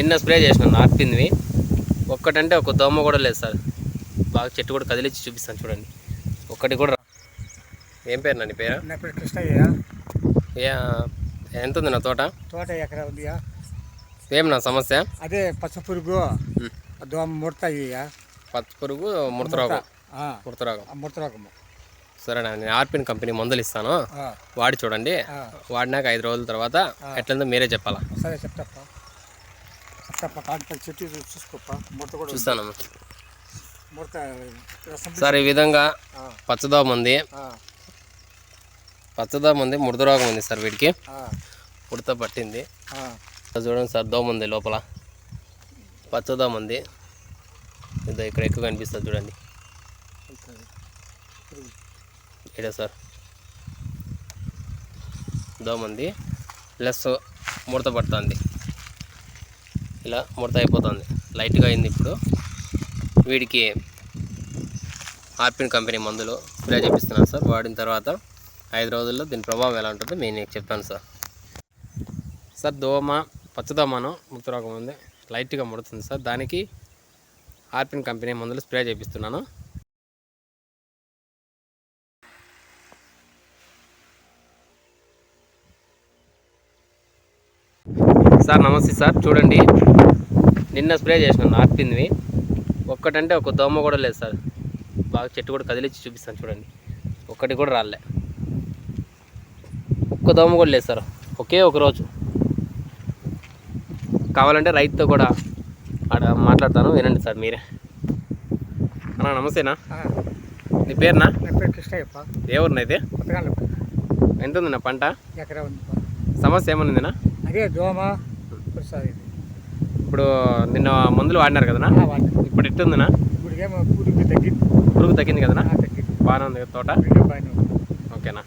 నిన్న స్ప్రే చేసినాను ఆర్పింది ఒక్కటంటే ఒక దోమ కూడా లేదు సార్. బాగా చెట్టు కూడా కదిలిచ్చి చూపిస్తాను చూడండి. ఒక్కటి కూడా రా- ఏం పేరు నీ పేరు? నా పేరు కృష్ణయ్య. ఏ ఎంత ఉంది నా తోట? తోట ఎకరా ఉందియా. ఏం నా సమస్య? అదే పచ్చ పురుగు. దోమ ముడతాయ్యా. పచ్చ పురుగు ముడతరోగం ముడతరోగం ముడతరోగము సరేనా నేను ఆర్పిన్ కంపెనీ మందులు ఇస్తాను. వాడి చూడండి. వాడినాక ఐదు రోజుల తర్వాత ఎట్లందో మీరే చెప్పాలా. సరే చెప్తాప్ప చెప్తాప్ప కాంటల్ చెట్టు చూ- చూసుకోప్ప ముడత కూడా ఉంది. చూస్తాను ముడత సార్ ఈ విధంగా పచ్చదోమ ఉంది. పచ్చదోమ ఉంది ముడతరోగం ఉంది సార్ వీడికి ఆ, ఉడత పట్టింది. చూడండి సార్ దోమ ఉంది లోపల. పచ్చదోమ ఉంది. ఇదో ఇక్కడ ఎక్కువ కనిపిస్తుంది చూడండి. ఇదే సార్. దోమ ఉంది. ప్లస్ ముడత పడుతుంది. ఇలా ముడత అయిపోతుంది. లైట్గా అయింది ఇప్పుడు. వీడికి ఆర్పిన్ కంపెనీ మందులు స్ప్రే చూపిస్తున్నాను సార్. వాడిన తర్వాత ఐదు రోజుల్లో దీని ప్రభావం ఎలా ఉంటుందో నేను చెప్తాను సార్. సార్ దోమ పచ్చదోమను ముత్తరోగం ఉంది. లైట్గా ముడుతుంది సార్. దానికి ఆర్పిన్ కంపెనీ మందులు స్ప్రే చేపిస్తున్నాను. సార్ నమస్తే సార్. చూడండి. నిన్న స్ప్రే చేసినాను ఆర్పింది ఒక్కటంటే ఒక దోమ కూడా లేదు సార్. బాగా చెట్టు కూడా కదిలిచ్చి చూపిస్తాను చూడండి. ఒక్కటి కూడా రాలే. ఒక్క దోమ కూడా లేదు సార్. ఒకే ఒక రోజు. కావాలంటే రైతుతో కూడా ఆడ మాట్లాడతాను వినండి సార్ మీరే. అన్నా నమస్తేనా? నీ పేరునా? కృష్ణయ్యప్ప. ఊరినైతే కొత్తగా ఎంత ఉంది నా పంట? ఎకరా ఉంది. సమస్య ఏమనుందినా అదే దోమ. ఇప్పుడు నిన్న మందులు వాడినారు కదనా? ఇప్పుడు ఎట్టుందినా? పురుగు తగ్గింది. కదనా? బాగానే ఉంది తోట? ఓకేనా?